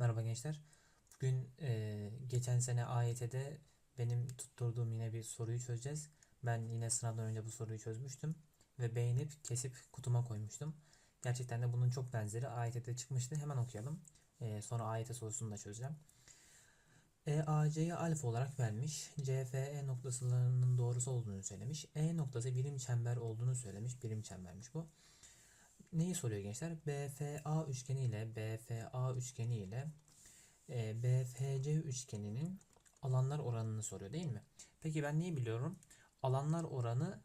Merhaba gençler. Bugün e, geçen sene AYT'de benim tutturduğum yine bir soruyu çözeceğiz. Ben yine sınavdan önce bu soruyu çözmüştüm ve beğenip kesip kutuma koymuştum. Gerçekten de bunun çok benzeri AYT'de çıkmıştı. Hemen okuyalım. E, sonra AYT sorusunu da çözeceğim. EAC'ye alfa olarak vermiş. CFE noktasının doğrusu olduğunu söylemiş. E noktası birim çember olduğunu söylemiş. Birim çembermiş bu. Neyi soruyor gençler? BFA üçgeni ile BFA üçgeni ile e, BFC üçgeninin alanlar oranını soruyor değil mi? Peki ben neyi biliyorum? Alanlar oranı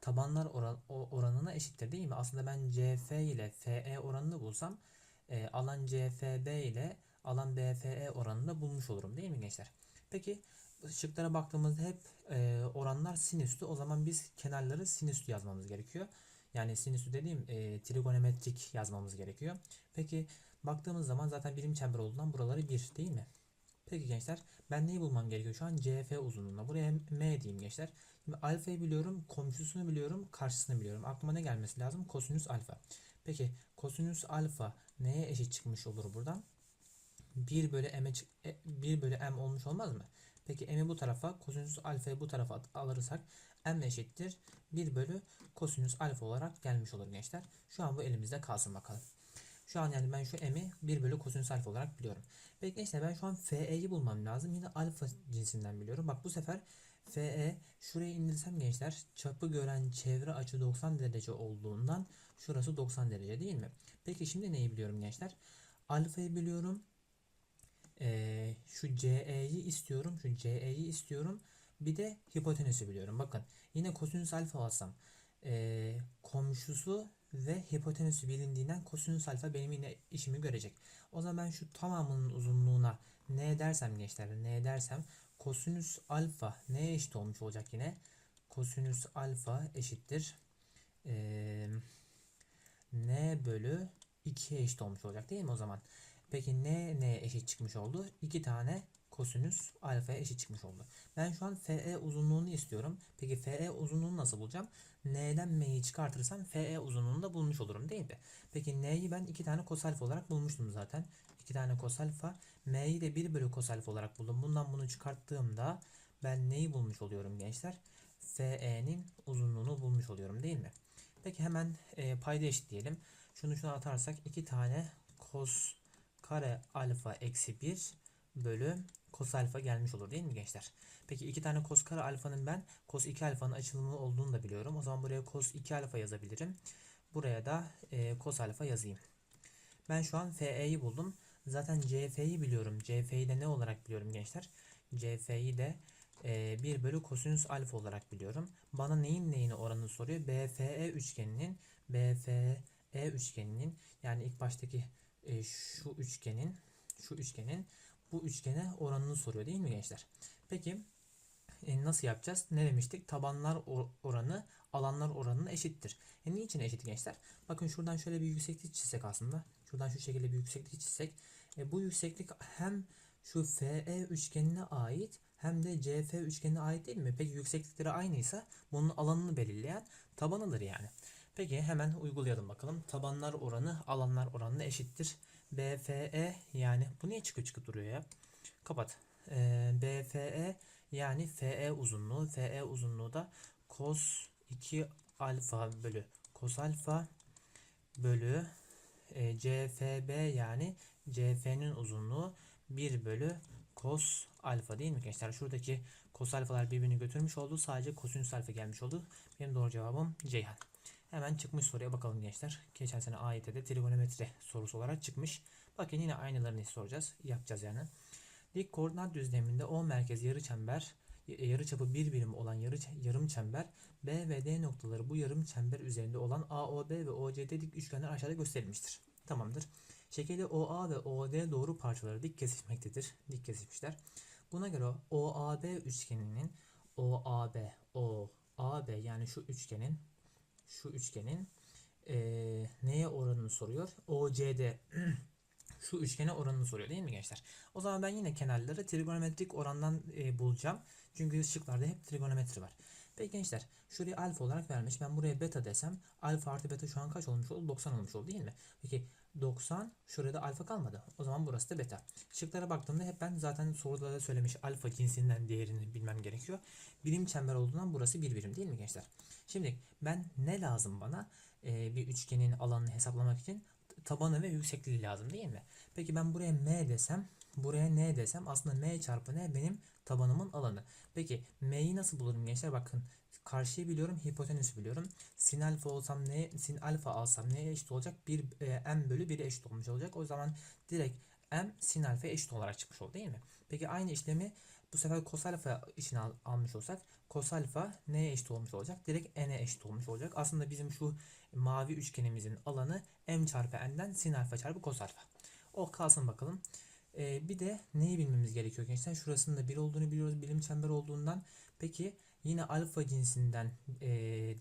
tabanlar oran, oranına eşittir değil mi? Aslında ben CF ile FE oranını bulsam e, alan CFB ile alan BFE oranını bulmuş olurum değil mi gençler? Peki şıklara baktığımızda hep e, oranlar sinüstü. O zaman biz kenarları sinüstü yazmamız gerekiyor. Yani sinüsü dediğim e, trigonometrik yazmamız gerekiyor. Peki baktığımız zaman zaten birim çember olduğundan buraları 1 değil mi? Peki gençler ben neyi bulmam gerekiyor şu an? CF uzunluğuna. Buraya M diyeyim gençler. Şimdi alfayı biliyorum, komşusunu biliyorum, karşısını biliyorum. Aklıma ne gelmesi lazım? Kosinüs alfa. Peki kosinüs alfa neye eşit çıkmış olur buradan? 1 bölü m'e çık- e, 1 bölü m olmuş olmaz mı? Peki m'i bu tarafa, kosinüs alfayı bu tarafa alırsak m eşittir 1 bölü kosinüs alfa olarak gelmiş olur gençler. Şu an bu elimizde kalsın bakalım. Şu an yani ben şu m'i 1 bölü kosinüs alfa olarak biliyorum. Peki gençler ben şu an fe'yi bulmam lazım. Yine alfa cinsinden biliyorum. Bak bu sefer fe şuraya indirsem gençler çapı gören çevre açı 90 derece olduğundan şurası 90 derece değil mi? Peki şimdi neyi biliyorum gençler? Alfayı biliyorum. Ee, şu CE'yi istiyorum. Şu CE'yi istiyorum. Bir de hipotenüsü biliyorum. Bakın yine kosinüs alfa alsam ee, komşusu ve hipotenüsü bilindiğinden kosinüs alfa benim yine işimi görecek. O zaman ben şu tamamının uzunluğuna ne dersem gençler ne dersem kosinüs alfa neye eşit olmuş olacak yine? Kosinüs alfa eşittir. ee, n bölü 2'ye eşit olmuş olacak değil mi o zaman? Peki n neye eşit çıkmış oldu? 2 tane kosinüs alfaya eşit çıkmış oldu. Ben şu an FE uzunluğunu istiyorum. Peki FE uzunluğunu nasıl bulacağım? N'den M'yi çıkartırsam FE uzunluğunu da bulmuş olurum değil mi? Peki N'yi ben 2 tane kos alfa olarak bulmuştum zaten. 2 tane kos alfa. M'yi de 1 bölü kos alfa olarak buldum. Bundan bunu çıkarttığımda ben neyi bulmuş oluyorum gençler? FE'nin uzunluğunu bulmuş oluyorum değil mi? Peki hemen e, payda eşitleyelim. Şunu şuna atarsak 2 tane kos kare alfa eksi 1 bölü kos alfa gelmiş olur değil mi gençler? Peki 2 tane kos kare alfanın ben kos 2 alfanın açılımı olduğunu da biliyorum. O zaman buraya kos 2 alfa yazabilirim. Buraya da e, kos alfa yazayım. Ben şu an FE'yi buldum. Zaten CF'yi biliyorum. CF'yi de ne olarak biliyorum gençler? CF'yi de e, 1 bölü kosinüs alfa olarak biliyorum. Bana neyin neyini oranını soruyor? BFE üçgeninin BFE üçgeninin yani ilk baştaki e, şu üçgenin şu üçgenin bu üçgene oranını soruyor değil mi gençler? Peki e, nasıl yapacağız? Ne demiştik? Tabanlar or- oranı alanlar oranına eşittir. E niçin eşit gençler? Bakın şuradan şöyle bir yükseklik çizsek aslında. Şuradan şu şekilde bir yükseklik çizsek. E, bu yükseklik hem şu FE üçgenine ait hem de CF üçgenine ait değil mi? Peki yükseklikleri aynıysa bunun alanını belirleyen tabanıdır yani. Peki hemen uygulayalım bakalım. Tabanlar oranı alanlar oranına eşittir. BFE yani bu niye çıkıp çıkıp duruyor ya? Kapat. Ee, BFE yani FE uzunluğu. FE uzunluğu da cos 2 alfa bölü cos alfa bölü e, CFB yani CF'nin uzunluğu 1 bölü cos alfa değil mi gençler? Şuradaki cos alfalar birbirini götürmüş oldu. Sadece kosinüs alfa gelmiş oldu. Benim doğru cevabım Ceyhan. Hemen çıkmış soruya bakalım gençler. Geçen sene AYT'de trigonometri sorusu olarak çıkmış. Bakın yine aynılarını soracağız. Yapacağız yani. Dik koordinat düzleminde O merkez yarı çember yarıçapı bir birim olan yarı yarım çember B ve D noktaları bu yarım çember üzerinde olan AOB ve OCD dik üçgenler aşağıda gösterilmiştir. Tamamdır. Şekilde OA ve OD doğru parçaları dik kesişmektedir. Dik kesişmişler. Buna göre OAB üçgeninin OAB OAB yani şu üçgenin şu üçgenin eee, neye oranını soruyor? OCD şu üçgene oranını soruyor değil mi gençler? O zaman ben yine kenarları trigonometrik orandan e, bulacağım. Çünkü şıklarda hep trigonometri var. Peki gençler şurayı alfa olarak vermiş. Ben buraya beta desem alfa artı beta şu an kaç olmuş oldu? 90 olmuş oldu değil mi? Peki 90 şurada alfa kalmadı. O zaman burası da beta. Şıklara baktığımda hep ben zaten soruda da söylemiş alfa cinsinden değerini bilmem gerekiyor. Birim çember olduğundan burası bir birim değil mi gençler? Şimdi ben ne lazım bana? Ee, bir üçgenin alanını hesaplamak için tabanı ve yüksekliği lazım değil mi? Peki ben buraya m desem, buraya n desem aslında m çarpı n benim tabanımın alanı. Peki m'yi nasıl bulurum gençler? Bakın karşıyı biliyorum, hipotenüsü biliyorum. Sin alfa olsam ne, sin alfa alsam neye eşit olacak? 1 e, m bölü 1'e eşit olmuş olacak. O zaman direkt m sin alfa eşit olarak çıkmış oldu değil mi? Peki aynı işlemi bu sefer cos alfa için al, almış olsak cos alfa neye eşit olmuş olacak? Direkt n'e eşit olmuş olacak. Aslında bizim şu mavi üçgenimizin alanı m çarpı n'den sin alfa çarpı cos alfa. O kalsın bakalım. Ee, bir de neyi bilmemiz gerekiyor gençler? Şurasının da 1 olduğunu biliyoruz birim çember olduğundan. Peki yine alfa cinsinden e,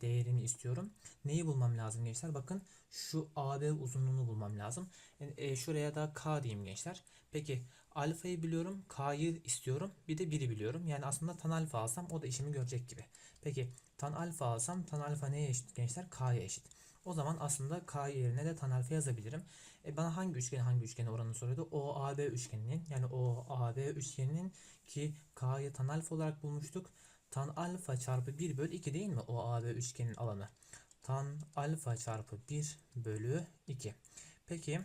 değerini istiyorum. Neyi bulmam lazım gençler? Bakın şu AB uzunluğunu bulmam lazım. Yani, e, şuraya da K diyeyim gençler. Peki alfayı biliyorum, K'yı istiyorum. Bir de 1'i biliyorum. Yani aslında tan alfa alsam o da işimi görecek gibi. Peki tan alfa alsam tan alfa neye eşit gençler? K'ya eşit. O zaman aslında K yerine de tan alfa yazabilirim. E bana hangi üçgen hangi üçgeni oranını soruyordu? OAB üçgeninin yani OAB üçgeninin ki K'yı tan alfa olarak bulmuştuk. Tan alfa çarpı 1 bölü 2 değil mi OAB üçgenin alanı? Tan alfa çarpı 1 bölü 2. Peki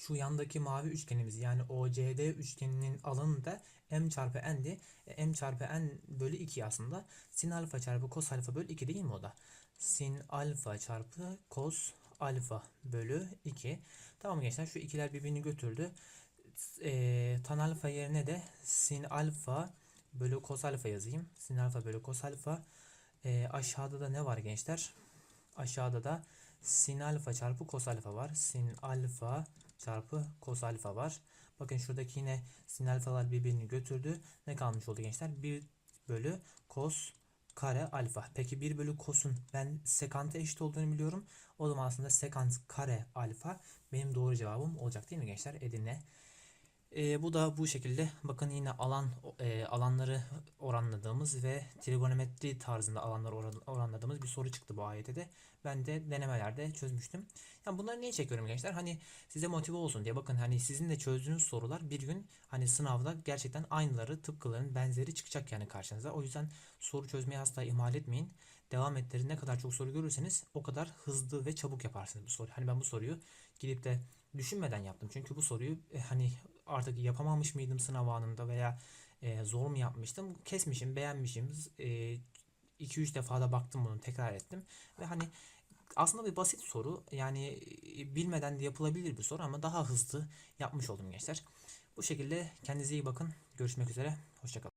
şu yandaki mavi üçgenimiz yani OCD üçgeninin alanı da m çarpı n'di. E, m çarpı n bölü 2 aslında. Sin alfa çarpı cos alfa bölü 2 değil mi o da? Sin alfa çarpı cos alfa bölü 2. Tamam gençler şu ikiler birbirini götürdü. E, tan alfa yerine de sin alfa bölü cos alfa yazayım. Sin alfa bölü cos alfa. E, aşağıda da ne var gençler? Aşağıda da sin alfa çarpı cos alfa var. Sin alfa çarpı cos alfa var. Bakın şuradaki yine sin alfalar birbirini götürdü. Ne kalmış oldu gençler? 1 bölü cos kare alfa. Peki 1 bölü cos'un ben sekanta eşit olduğunu biliyorum. O zaman aslında sekant kare alfa benim doğru cevabım olacak değil mi gençler? Edirne. E, bu da bu şekilde bakın yine alan e, alanları oranladığımız ve trigonometri tarzında alanları oran, oranladığımız bir soru çıktı bu ayette de. Ben de denemelerde çözmüştüm. Yani bunları niye çekiyorum gençler? Hani size motive olsun diye. Bakın hani sizin de çözdüğünüz sorular bir gün hani sınavda gerçekten aynıları, tıpkıların benzeri çıkacak yani karşınıza. O yüzden soru çözmeyi asla ihmal etmeyin. Devam ettirin. Ne kadar çok soru görürseniz o kadar hızlı ve çabuk yaparsınız bu soruyu. Hani ben bu soruyu gidip de düşünmeden yaptım. Çünkü bu soruyu e, hani artık yapamamış mıydım sınav anında veya e, zor mu yapmıştım? Kesmişim, beğenmişim. 2-3 defa da baktım bunu, tekrar ettim. Ve hani aslında bir basit soru. Yani e, bilmeden de yapılabilir bir soru ama daha hızlı yapmış oldum gençler. Bu şekilde kendinize iyi bakın. Görüşmek üzere. Hoşçakalın.